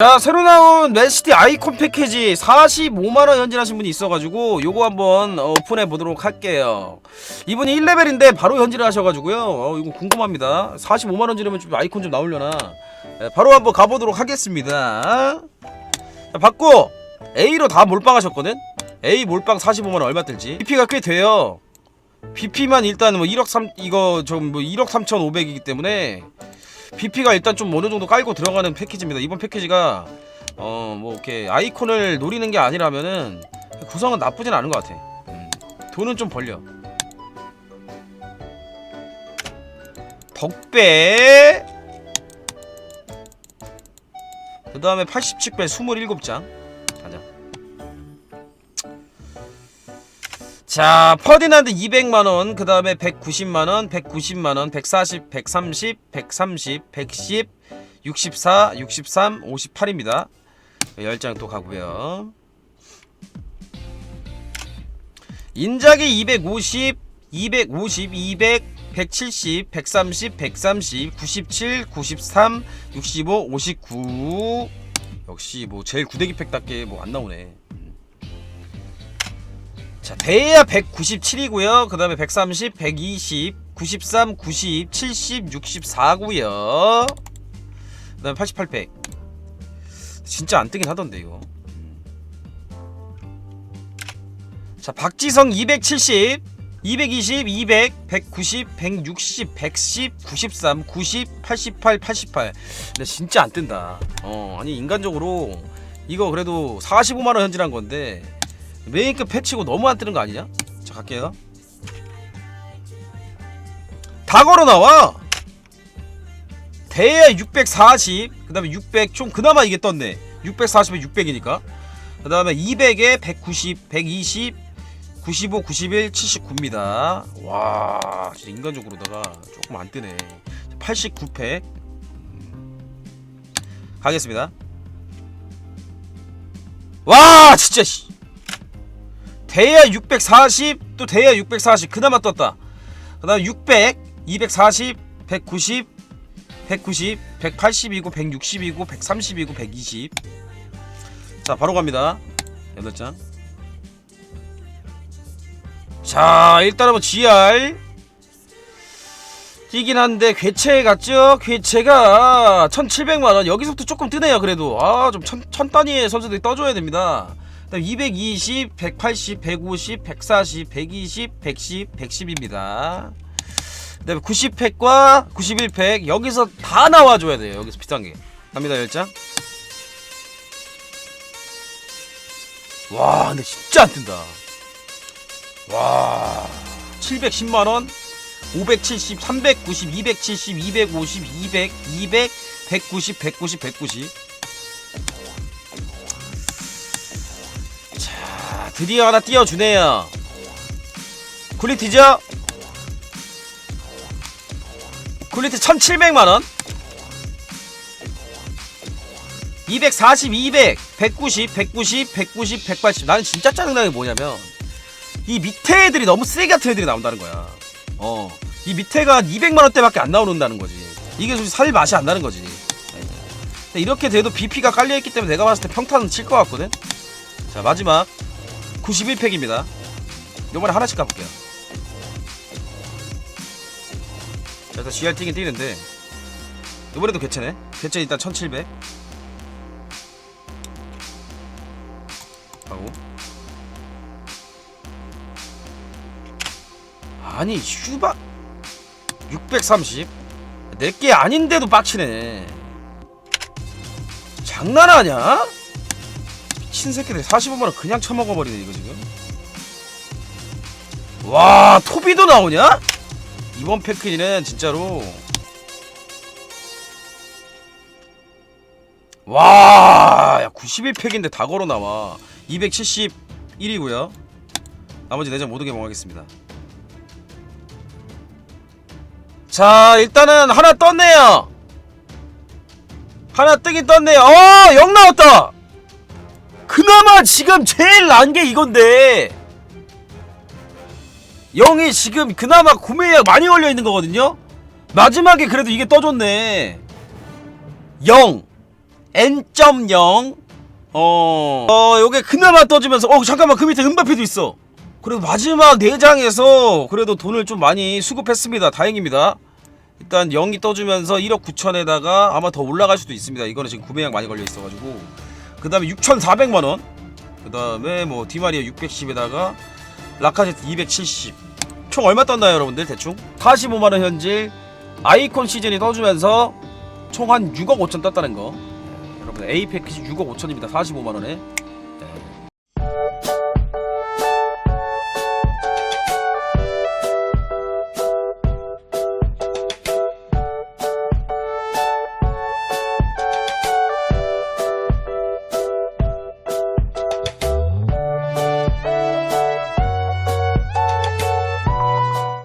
자 새로 나온 맨시티 아이콘 패키지 45만원 현질하신 분이 있어가지고 요거 한번 어, 오픈해 보도록 할게요. 이분이 1레벨인데 바로 현질을 하셔가지고요. 어, 이거 궁금합니다. 45만원 지르면 좀 아이콘 좀 나오려나. 네, 바로 한번 가보도록 하겠습니다. 자, 받고 A로 다 몰빵하셨거든? A 몰빵 45만원 얼마 들지? BP가 꽤 돼요. BP만 일단 뭐 1억 3 이거 좀뭐 1억 3,500이기 때문에 BP가 일단 좀 어느 정도 깔고 들어가는 패키지입니다. 이번 패키지가 어 뭐 이렇게 아이콘을 노리는 게 아니라면은 구성은 나쁘진 않은 것 같아. 음, 돈은 좀 벌려. 덕배. 그 다음에 87배 27장. 자, 퍼디난드 200만원, 그 다음에 190만원, 190만원, 140, 130, 130, 110, 64, 63, 58입니다. 10장 또 가고요. 인자기 250, 250, 200, 170, 130, 130, 97, 93, 65, 59. 역시 뭐 제일 구대기 팩답게 뭐 안 나오네. 자, 대야 197이고요. 그 다음에 130, 120, 93, 90, 70, 64고요. 그 다음에 88팩. 진짜 안 뜨긴 하던데 이거. 음. 자, 박지성 270, 220, 200, 190, 160, 110, 93, 90, 88, 88. 근데 진짜 안 뜬다. 어, 아니 인간적으로 이거 그래도 45만 원 현질한 건데 메인급 패치고 너무 안 뜨는 거 아니냐? 자 갈게요. 다 걸어 나와. 대야 640그 다음에 600 총 그나마 이게 떴네. 640에 600이니까. 그 다음에 200에 190 120 95 91 79입니다. 와 진짜 인간적으로다가 조금 안 뜨네. 89팩. 가겠습니다. 와 진짜 씨 대야 640, 또 대야 640 그나마 떴다. 그 다음 600, 240, 190, 190, 180이고 160이고 130이고 120. 자, 바로 갑니다. 8장. 자, 일단 한번 GR 뛰긴 한데 괴체 같죠? 괴체가 1,700만원 여기서부터 조금 뜨네요 그래도 아좀 천, 천 단위의 선수들이 떠줘야 됩니다 220, 180, 150, 140, 120, 110, 110입니다. 그다음에 90팩과 91팩 여기서 다 나와줘야 돼요. 여기서 비싼 게 갑니다 열장. 와, 근데 진짜 안 뜬다. 와, 710만 원, 570, 390, 270, 250, 200, 200, 190, 190, 190. 자, 드디어 하나 띄워주네요. 퀄리티죠? 퀄리티 1700만원? 240, 200, 190, 190, 190, 180 나는 진짜 짜증나는 게 뭐냐면 이 밑에 애들이 너무 쓰레기 같은 애들이 나온다는 거야. 어, 이 밑에가 200만원대밖에 안 나오는다는 거지. 이게 솔직히 살 맛이 안 나는 거지. 이렇게 돼도 BP가 깔려있기 때문에 내가 봤을 때 평타는 칠 것 같거든? 자 마지막 91팩입니다. 요번에 하나씩 가볼게요. 자 일단 GR 뛰긴 뛰는데 요번에도 개체네. 개체 일단 1700 하고 아니 슈바. 630 내게 아닌데도 빡치네. 장난하냐? 미친 새끼들 45만원 그냥 처먹어버리네 이거 지금 와 토비도 나오냐? 이번 패키지는 진짜로 와, 야 91팩인데 다 걸어 나와. 271이고요. 나머지 내장 모두 개봉하겠습니다. 자, 일단은 하나 떴네요. 하나 뜨긴 떴네요. 어, 영 나왔다. 그나마 지금 제일 난 게 이건데. 영이 지금 그나마 구매약 많이 걸려 있는 거거든요. 마지막에 그래도 이게 떠줬네. 0 N.0 어, 어 요게 그나마 떠주면서 어 잠깐만 그 밑에 은바페도 있어. 그래도 마지막 4장에서 그래도 돈을 좀 많이 수급했습니다. 다행입니다. 일단 0이 떠주면서 1억 9천에다가 아마 더 올라갈 수도 있습니다. 이거는 지금 구매량 많이 걸려 있어가지고 그 다음에 6,400만원. 그 다음에 뭐 디마리아 610에다가 라카제트 270 총 얼마 떴나요 여러분들 대충? 45만원 현질 아이콘 시즌이 떠주면서 총 한 6억 5천 떴다는 거. 예, 여러분 A 패키지 6억 5천입니다. 45만원에